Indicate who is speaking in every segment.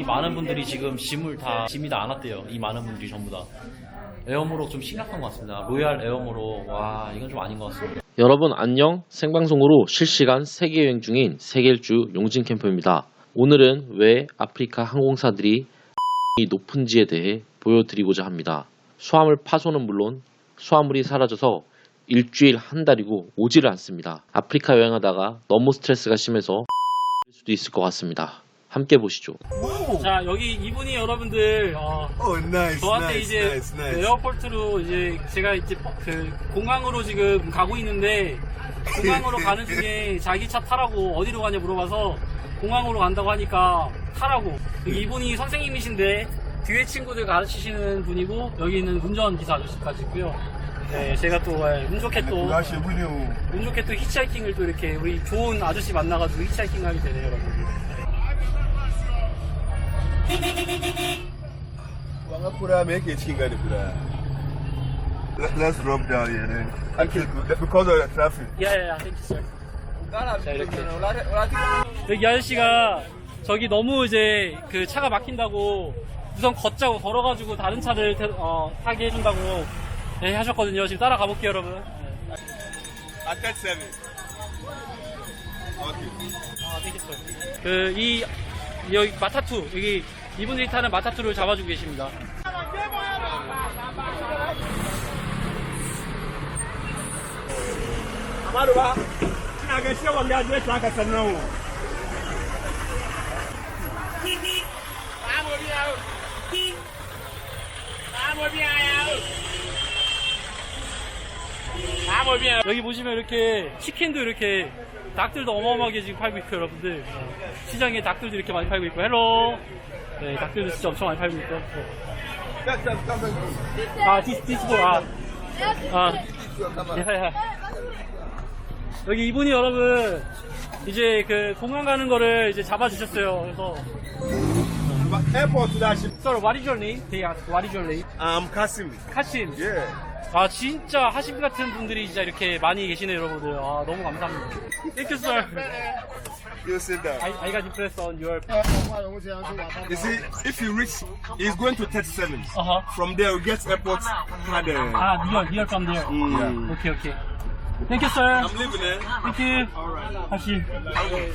Speaker 1: 이 많은 분들이 지금 짐을 다 짐이 다 안 왔대요. 이 많은 분들이 전부 다. 에어모로 좀 심각한 것 같습니다. 로얄 에어모로 와 이건 좀 아닌 것 같습니다.
Speaker 2: 여러분 안녕 생방송으로 실시간 세계 여행 중인 세계일주 용진 캠프입니다. 오늘은 왜 아프리카 항공사들이 이 높은지에 대해 보여드리고자 합니다. 수화물 파손은 물론 수화물이 사라져서 일주일 한 달이고 오지를 않습니다. 아프리카 여행하다가 너무 스트레스가 심해서 수도 있을 것 같습니다. 함께 보시죠.
Speaker 1: 자 여기 이분이 여러분들 어,
Speaker 3: Oh, nice,
Speaker 1: 저한테
Speaker 3: nice,
Speaker 1: 이제 그
Speaker 3: nice.
Speaker 1: 에어포트로 이제 제가 이제 그 공항으로 지금 가고 있는데 공항으로 가는 중에 자기 차 타라고 어디로 가냐 물어봐서 공항으로 간다고 하니까 타라고 이분이 선생님이신데 뒤에 친구들 가르치시는 분이고 여기 있는 운전기사 아저씨까지 있고요 네 제가 또 예, 운 좋게 또
Speaker 3: 그거 하시군요.
Speaker 1: 운 좋게 또 히치하이킹을 또 이렇게 우리 좋은 아저씨 만나가지고 히치하이킹 하게 되네요 여러분
Speaker 3: Wanga pura me yake cikin gani pura. Let- Let's drop down here then. Until, because of the traffic.
Speaker 1: 야야야 땡큐 썰자 이렇게 여기 아저씨가 저기 너무 이제 그 차가 막힌다고 우선 걷자고 걸어가지고 다른 차를 태- 어, 타게 해준다고 네, 하셨거든요 지금 따라가 볼게요 여러분 네.
Speaker 3: At that seven. Okay.
Speaker 1: 아 땡큐 썰그이 여기 마타투 여기 이분들이 타는 마타투를 잡아주고 계십니다. 여기 보시면 이렇게 치킨도 이렇게 닭들도 어마어마하게 지금 팔고 있고 여러분들. 어, 시장에 닭들도 이렇게 많이 팔고 있고 헬로! 네 닭들도 진짜 엄청 많이 팔고 있고. 아 디스 디스보 아, 아. 야야. 여기 이분이 여러분 이제 그 공항 가는 거를 이제 잡아주셨어요. 그래서
Speaker 3: Airport that ship.
Speaker 1: Sorry, what is your name? They ask, what is your name?
Speaker 3: I'm Kasim.
Speaker 1: 카신.
Speaker 3: Yeah.
Speaker 1: 아 진짜 하심 같은 분들이 진짜 이렇게 많이 계시네요 여러분들. 아 너무 감사합니다. Thank you, sir.
Speaker 3: You sit down.
Speaker 1: I, I got impressed on your.
Speaker 3: You see, if you reach, he's going to 37.
Speaker 1: Uh huh.
Speaker 3: From there, we get airport. Had a,
Speaker 1: 아 near from there.
Speaker 3: Mm.
Speaker 1: 오케이 오케이. Thank you, sir.
Speaker 3: I'm leaving it.
Speaker 1: Thank you. 하심.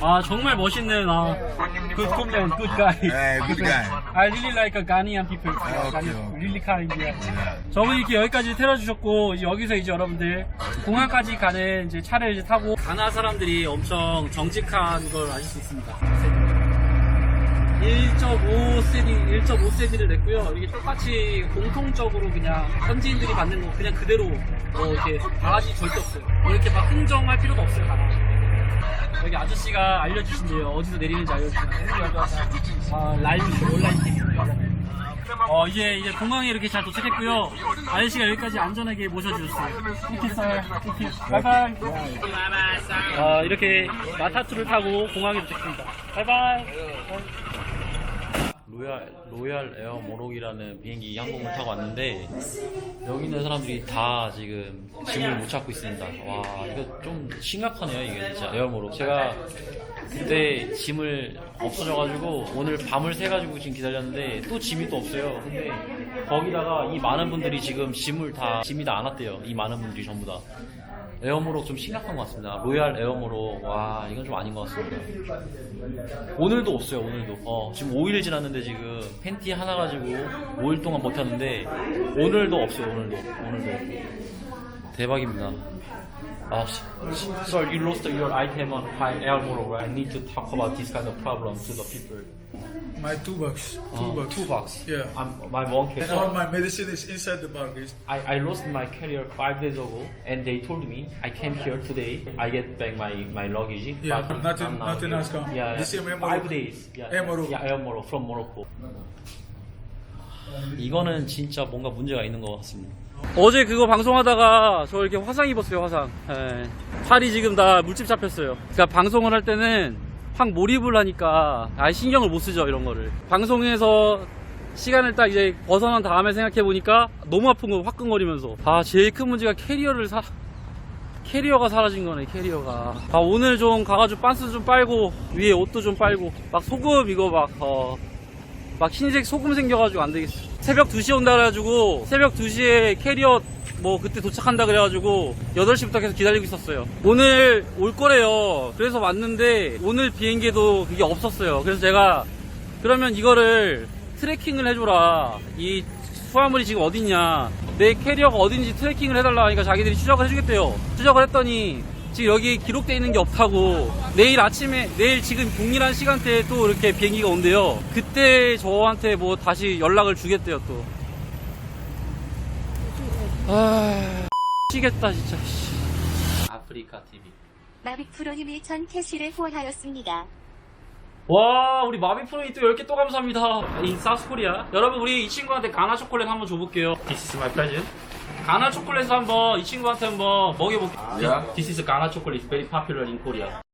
Speaker 1: 아 정말 멋있는 아 good man, good guy.
Speaker 3: Hey, good guy.
Speaker 1: I really like Ghanaian people.
Speaker 3: okay.
Speaker 1: really kind. Yeah. 저분이 이렇게 여기까지 태워주셨고 이제 여기서 이제 여러분들 공항까지 가는 이제 차를 이제 타고 가나 사람들이 엄청 정직한 걸 아실 수 있습니다. 1.5세디, 1.5세디를 냈고요. 이게 똑같이 공통적으로 그냥 현지인들이 받는 거 그냥 그대로 뭐 이렇게 바가지 절대 없어요. 뭐 이렇게 막 흥정할 필요도 없어요. 가나. 여기 아저씨가 알려주신대요. 어디서 내리는지 알려주신대요. 아, 라이브 온라인 팅 어, 이제, 이제 공항에 이렇게 잘 도착했고요. 아저씨가 여기까지 안전하게 모셔주셨어요. 쌀, 이렇게, 바이바이. 어, 이렇게 마타투를 타고 공항에 도착했습니다. 바이바이. 로얄, 로얄 에어 모록이라는 비행기 항공을 타고 왔는데, 여기 있는 사람들이 다 지금 짐을 못 찾고 있습니다. 와, 이거 좀 심각하네요, 이게 진짜 에어 모록. 제가 그때 짐을 없어져가지고 오늘 밤을 새가지고 지금 기다렸는데 또 짐이 또 없어요. 근데 거기다가 이 많은 분들이 지금 짐을 다 짐이 다 안 왔대요. 이 많은 분들이 전부 다. 에어모로 좀 심각한 것 같습니다. 로얄 에어모로 와 이건 좀 아닌 것 같습니다. 오늘도 없어요. 오늘도 어, 지금 5일 지났는데 지금 팬티 하나 가지고 5일 동안 버텼는데 오늘도 없어요. 오늘도 오늘도 대박입니다. 아, sir, you lost your item on high air motor. I need to talk about this kind of problem to the people.
Speaker 4: My two bucks. Two
Speaker 1: Uh,
Speaker 4: bucks.
Speaker 1: Two bucks.
Speaker 4: Yeah.
Speaker 1: I'm, my one
Speaker 4: And all my medicine is inside the baggage.
Speaker 1: I, I lost my carrier five days ago, and they told me I came here today. I get back my my luggage.
Speaker 4: Yeah,
Speaker 1: but
Speaker 4: nothing- nothing come.
Speaker 1: Yeah,
Speaker 4: The same Air
Speaker 1: five days. Yeah,
Speaker 4: Morocco.
Speaker 1: Yeah, Morocco from Morocco. 이거는 진짜 뭔가 문제가 있는 것 같습니다. 어제 그거 방송하다가 저 이렇게 화상 입었어요 화상. 예. 팔이 지금 다 물집 잡혔어요. 그러니까 방송을 할 때는 확 몰입을 하니까 아 신경을 못 쓰죠 이런 거를. 방송에서 시간을 딱 이제 벗어난 다음에 생각해 보니까 너무 아픈 거 화끈거리면서 아 제일 큰 문제가 캐리어를 사 캐리어가 사라진 거네 캐리어가 아 오늘 좀 가가지고 빤스 좀 빨고 위에 옷도 좀 빨고 막 소금 이거 막 어, 막 흰색 소금 생겨가지고 안 되겠어. 새벽 2시에 온다 그래가지고 새벽 2시에 캐리어 뭐 그때 도착한다 그래가지고 8시부터 계속 기다리고 있었어요. 오늘 올 거래요. 그래서 왔는데 오늘 비행기에도 그게 없었어요. 그래서 제가 그러면 이거를 트래킹을 해줘라. 이 수화물이 지금 어딨냐. 내 캐리어가 어딘지 트래킹을 해달라 하니까 자기들이 추적을 해주겠대요. 추적을 했더니 지금 여기 기록돼 있는 게 없다고 내일 아침에 내일 지금 동일한 시간대에 또 이렇게 비행기가 온대요. 그때 저한테 뭐 다시 연락을 주겠대요 또. 아 미치겠다 진짜. 씨. 아프리카 TV.
Speaker 5: 마빅 프로님이 전 캐시를 후원하였습니다.
Speaker 1: 와 우리 마비 프로이 또 10개 또 감사합니다 이 사우스코리아 여러분 우리 이 친구한테 가나 초콜릿 한번 줘볼게요 This is my present 가나 초콜릿 한번 이 친구한테 한번 먹여볼게요 This is 가나 초콜릿. Very popular in Korea